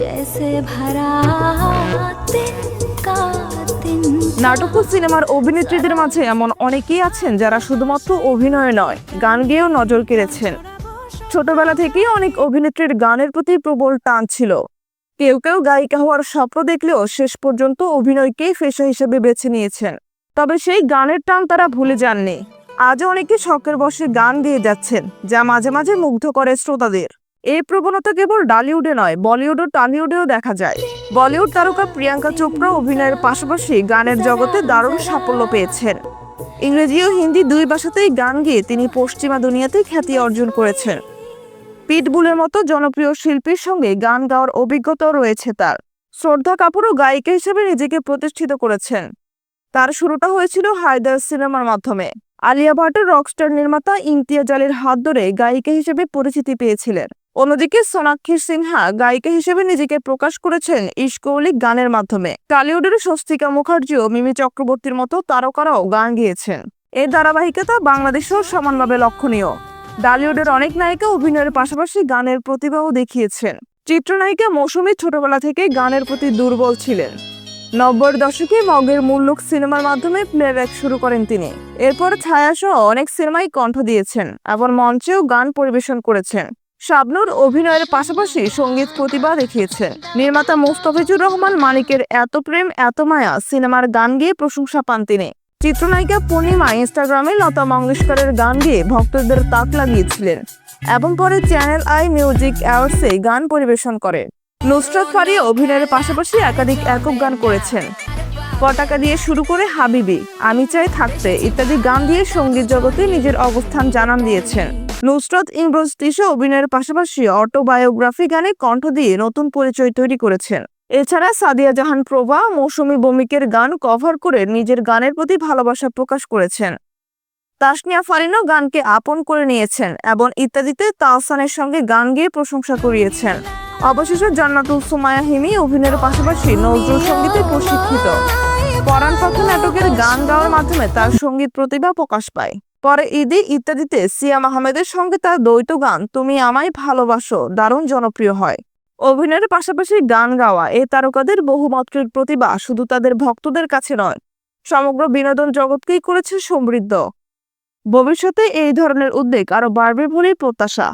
জেসে নাটক ও সিনেমার অভিনেত্রীদের মাঝে এমন অনেকেই আছেন যারা শুধুমাত্র অভিনয় নয়, গান গেয়েও নজর কেড়েছেন। ছোটবেলা থেকেই অনেক অভিনেত্রীর গানের প্রতি প্রবল টান ছিল। কেউ কেউ গায়িকা হওয়ার স্বপ্ন দেখলেও শেষ পর্যন্ত অভিনয়কেই পেশা হিসেবে বেছে নিয়েছেন। তবে সেই গানের টান তারা ভুলে যাননি। আজও অনেকে শখের বসে গান গেয়ে যাচ্ছেন, যা মাঝে মাঝে মুগ্ধ করে শ্রোতাদের। এই প্রবণতা কেবল ডালিউডে নয়, বলিউড ও টলিউডেও দেখা যায়। বলিউড তারকা প্রিয়াঙ্কা চোপড়া অভিনয়ের পাশাপাশি গানের জগতে দারুণ সাফল্য পেয়েছেন। ইংরেজি ও হিন্দি দুই ভাষাতেই গান গেয়ে তিনি পশ্চিমা দুনিয়াতে খ্যাতি অর্জন করেছেন। পিটবুলের মতো জনপ্রিয় শিল্পীর সঙ্গে গান গাওয়ার অভিজ্ঞতাও রয়েছে তার। শ্রদ্ধা কাপুরও গায়িকা হিসেবে নিজেকে প্রতিষ্ঠিত করেছেন। তার শুরুটা হয়েছিল হায়দার সিনেমার মাধ্যমে। আলিয়া ভাটের রকস্টার নির্মাতা ইমতিয়াজ আলীর হাত ধরে গায়িকা হিসেবে পরিচিতি পেয়েছিলেন। অন্যদিকে সোনাক্ষী সিনহা গায়িকা হিসেবে নিজেকে প্রকাশ করেছেন ইস্কৌলি গানের মাধ্যমে। টলিউডের স্বস্তিকা মুখার্জি ও মিমি চক্রবর্তীর মতো তারকারাও গান গেয়েছেন। এই ধারাবাহিকতা বাংলাদেশেও সমানভাবে লক্ষণীয়। ডালিউডের অনেক নায়িকা অভিনয়ের পাশাপাশি গানের প্রতিভাও দেখিয়েছেন। চিত্রনায়িকা মৌসুমী ছোটবেলা থেকে গানের প্রতি দুর্বল ছিলেন। নব্বইয়ের দশকে মগের মুল্লুক সিনেমার মাধ্যমে প্লেব্যাক শুরু করেন তিনি। এরপর ছায়াসহ অনেক সিনেমায় কণ্ঠ দিয়েছেন এবং মঞ্চেও গান পরিবেশন করেছেন। শাবনুর অভিনয়ের পাশাপাশি সংগীত প্রতিভা দেখিয়েছেন নির্মাতা মুস্তাফিজুর রহমান মানিকের এত প্রেম, এত মায়া সিনেমার গান গেয়ে প্রশংসা পান তিনি। চিত্রনায়িকা পূর্ণিমা ইনস্টাগ্রামে লতা মঙ্গেশকরের গান গেয়ে ভক্তদের তাক লাগিয়েছিলেন এবং পরে চ্যানেল আই মিউজিক অ্যাওয়ার্ডসে গান পরিবেশন করে। নুসরাত ফারিয়া অভিনয়ের পাশাপাশি একাধিক একক গান করেছেন। পতাকা দিয়ে শুরু করে হাবিবি, আমি চাই থাকতে ইত্যাদি গান দিয়ে সংগীত জগতে নিজের অবস্থান জানান দিয়েছেন। নুসরাত ইমরোজ তিশা অভিনয়ের পাশাপাশি অটোবায়োগ্রাফি গানে কণ্ঠ দিয়ে নতুন পরিচয় তৈরি করেছেন। এছাড়া সাদিয়া জাহান প্রভা মৌসুমী বমিকের গান কভার করে নিজের গানের প্রতি ভালোবাসা প্রকাশ করেছেন। তাসনিয়া ফারিনও গানকে আপন করে নিয়েছেন এবং ইত্যাদিতে তাহসানের সঙ্গে গান গেয়ে প্রশংসা করিয়েছেন। অবশেষে জান্নাতুল সুমায়া হিমি অভিনয়ের পাশাপাশি নজরুল সঙ্গীতে প্রশিক্ষিত। পরাণ পাখি নাটকের গান গাওয়ার মাধ্যমে তার সংগীত প্রতিভা প্রকাশ পায়। পরে ঈদে ইত্যাদিতে সিয়াম আহমেদের সঙ্গে তার দ্বৈত গান, তুমি আমায় ভালোবাসো দারুণ জনপ্রিয় হয়। অভিনয়ের পাশাপাশি গান গাওয়া এ তারকাদের বহুমাত্রিক প্রতিভা শুধু তাদের ভক্তদের কাছে নয়, সমগ্র বিনোদন জগৎকেই করেছে সমৃদ্ধ। ভবিষ্যতে এই ধরনের উদ্বেগ আরও বাড়বে বলেই প্রত্যাশা।